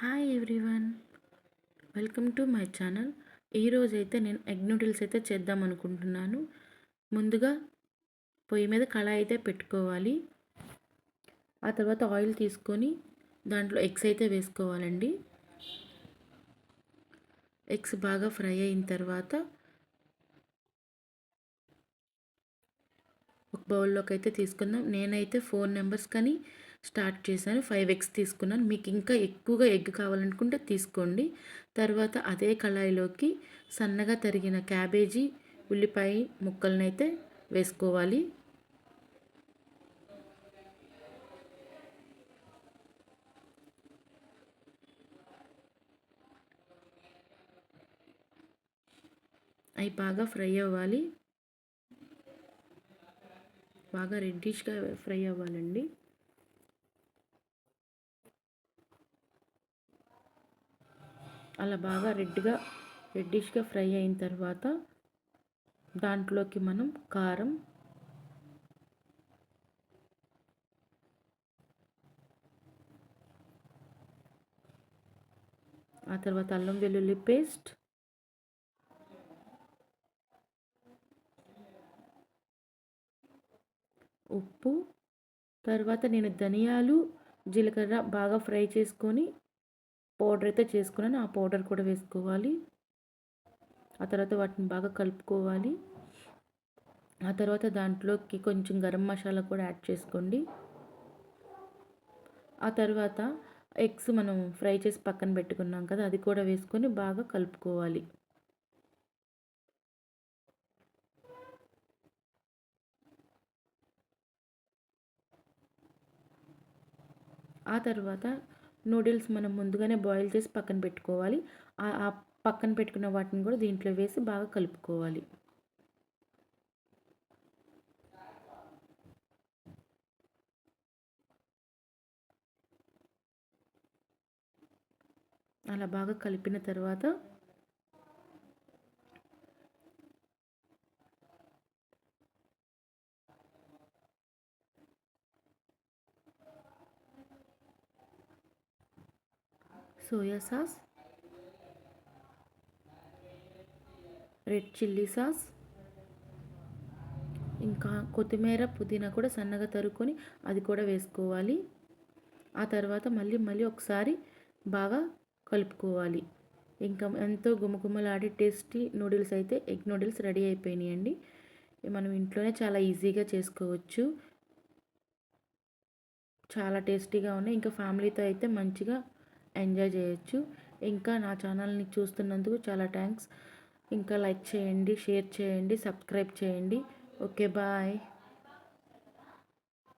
Hi everyone welcome to my channel ఈరోజు అయితే నేను ఎగ్ నూడిల్స్ అయితే చేద్దాం అనుకుంటున్నాను. ముందుగా పొయ్యి మీద కళాయి అయితే పెట్టుకోవాలి. ఆ తర్వాత ఆయిల్ తీసుకొని దాంట్లో ఎగ్స్ అయితే వేసుకోవాలండి. ఎగ్స్ బాగా ఫ్రై అయిన తర్వాత ఒక బౌల్లోకి అయితే తీసుకుందాం. నేనైతే ఫోర్ నెంబర్స్ కానీ స్టార్ట్ చేశాను. ఫైవ్ ఎగ్స్ తీసుకున్నాను. మీకు ఇంకా ఎక్కువగా ఎగ్ కావాలనుకుంటే తీసుకోండి. తర్వాత అదే కళాయిలోకి సన్నగా తరిగిన క్యాబేజీ ఉల్లిపాయ ముక్కలనైతే వేసుకోవాలి. అవి బాగా ఫ్రై అవ్వాలి. బాగా రెడ్డిష్గా ఫ్రై అవ్వాలండి. అలా బాగా రెడ్గా రెడ్డిష్గా ఫ్రై అయిన తర్వాత దాంట్లోకి మనం కారం ఆ తర్వాత అల్లం వెల్లుల్లి పేస్ట్ ఉప్పు తర్వాత నేను ధనియాలు జీలకర్ర బాగా ఫ్రై చేసుకొని పౌడర్ అయితే చేసుకున్నాను. ఆ పౌడర్ కూడా వేసుకోవాలి. ఆ తర్వాత వాటిని బాగా కలుపుకోవాలి. ఆ తర్వాత దాంట్లోకి కొంచెం గరం మసాలా కూడా యాడ్ చేసుకోండి. ఆ తర్వాత ఎగ్స్ మనం ఫ్రై చేసి పక్కన పెట్టుకున్నాం కదా అది కూడా వేసుకొని బాగా కలుపుకోవాలి. ఆ తర్వాత నూడిల్స్ మనం ముందుగానే బాయిల్ చేసి పక్కన పెట్టుకోవాలి. ఆ పక్కన పెట్టుకున్న వాటిని కూడా దీంట్లో వేసి బాగా కలుపుకోవాలి. అలా బాగా కలిపిన తర్వాత soya sauce red chilli sauce ఇంకా కొత్తిమీర పుదీనా కూడా సన్నగా తరుక్కొని అది కూడా వేసుకోవాలి. ఆ తర్వాత మళ్ళీ మళ్ళీ ఒకసారి బాగా కలుపుకోవాలి. ఇంకా ఎంతో గుమగుమలాడే టేస్టీ నూడిల్స్ అయితే ఎగ్ నూడిల్స్ రెడీ అయిపోయినాయండి. మనం ఇంట్లోనే చాలా ఈజీగా చేసుకోవచ్చు. చాలా టేస్టీగా ఉన్నాయి. ఇంకా ఫ్యామిలీతో అయితే మంచిగా ఎంజాయ్ చేయొచ్చు. ఇంకా నా ఛానల్ని చూస్తున్నందుకు చాలా థ్యాంక్స్. ఇంకా లైక్ చేయండి షేర్ చేయండి సబ్స్క్రైబ్ చేయండి. Okay bye.